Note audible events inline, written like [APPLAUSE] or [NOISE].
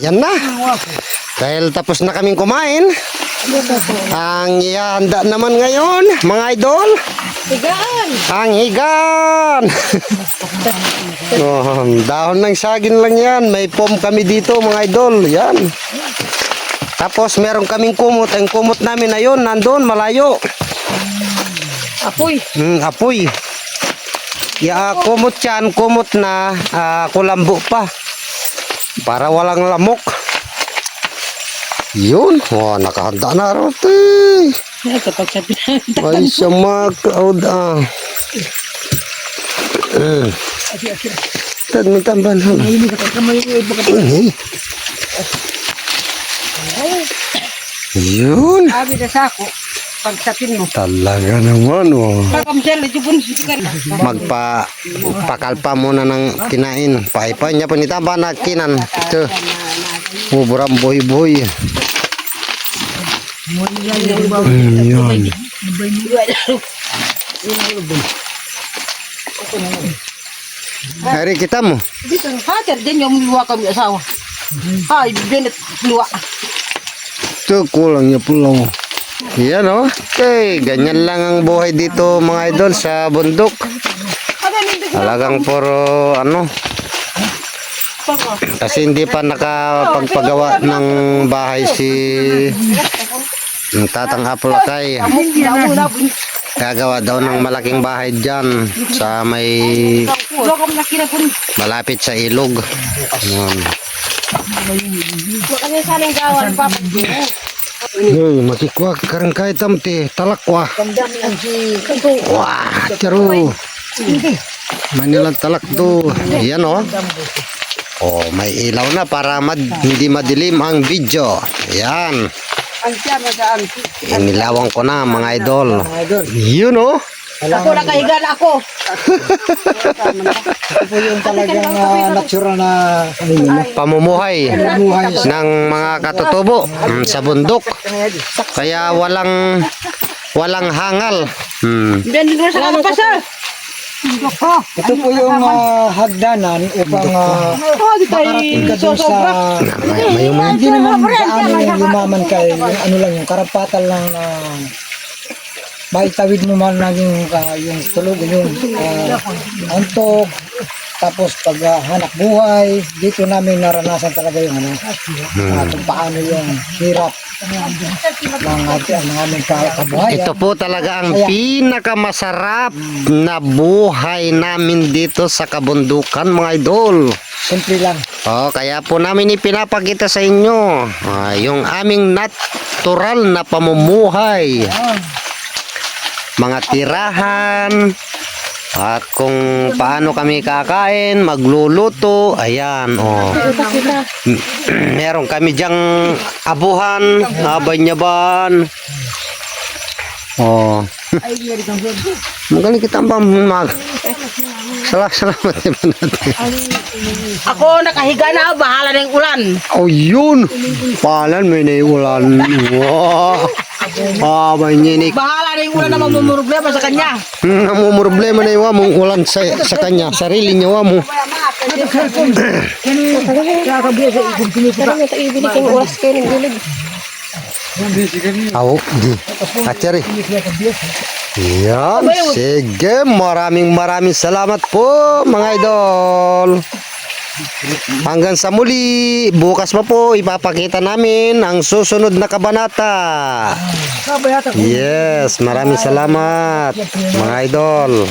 Yan na. Dahil tapos na kaming kumain. Ang ihanda naman ngayon, mga idol. Higaan. Ang higan. [LAUGHS] oh, dahon ng saging lang yan. May pom kami dito, mga idol. Yan. Tapos meron kaming kumot. Ang kumot namin na yun, nandun, malayo. Apoy. Hmm, apoy. Ya, kumot yan, kumot na ah, kulambo pa. Para walang lamok. Yun. Oh, nakahanda na rote. Ay, na. Ay, siya makaod ah. Mm. Tad mo tamban ha. Yun. Abi na sako. Pag sapin mo. Talaga naman oh. Pun sikar. Magpa pakalpa muna ng kinain. Paipa niya pa ni tamba na kinan. Ito. Uburam boy boy. Mm, yun. Hari kita mo. Hater din yung luwa kami asawa. Ay, binet luwa. Ito, kulang niya pulang. Yan oh. Okay, ganyan lang ang buhay dito mga idol sa bundok. Talagang puro ano. Kasi hindi pa nakapagpagawa ng bahay si ng Tatang Apolakay. Gagawa daw ng malaking bahay dyan sa may malapit sa ilog. Yan. Luwa kami sa nang gawan, papa. Hey, makikwa karang kahit tamti, talakwa. Wah, charo. Manilang talak to. Yan oh. Oh, may ilaw na para mad, hindi madilim ang video. Yan. Ang siya na daan. Inilawan ko na mga idol. Idol. Yun oh. Ako nakahiga na ako. Ito po yung talagang uh, natural na. Pamumuhay ng mga katutubo mm, sa bundok. Kaya walang walang hangal. Hmm. Ito po yung uh, hagdanan upang uh, makarating ka dun sa... May, may, may, Hindi naman gaano yung yumaman kay ano lang yung karapatan lang na maitawid mo man lang yung, uh, yung tulog, yung uh, antok, tapos pag uh, hanap buhay, dito namin naranasan talaga yung ano, uh, kung paano yung hirap ng ating ng aming ka- kabuhayan. Ito po talaga ang pinakamasarap na buhay namin dito sa kabundukan mga idol. Simple lang. Oh, kaya po namin ipinapakita sa inyo ah, yung aming natural na pamumuhay. Mga tirahan at kung paano kami kakain, magluluto, ayan, oh. [CLEARS THROAT] Meron kami diyang abuhan, abanyaban. Oh. [LAUGHS] Magaling kita ang mag. Salamat, [LAUGHS] salamat naman natin. Ako nakahiga na, bahala na yung ulan. Oh, yun. Palan, may naiulan. Wow. Ah, may ninik. Bahala yung ulan na mamumurugla pa sa kanya. Hmm, ang problema na iwa mong ulan sa, sa kanya. Sarili niya wa mo. Awo, di. Atsari. Yan. Sige, maraming maraming salamat po, mga idol. Hanggang sa muli, bukas pa po ipapakita namin ang susunod na kabanata. Yes, maraming salamat, mga idol.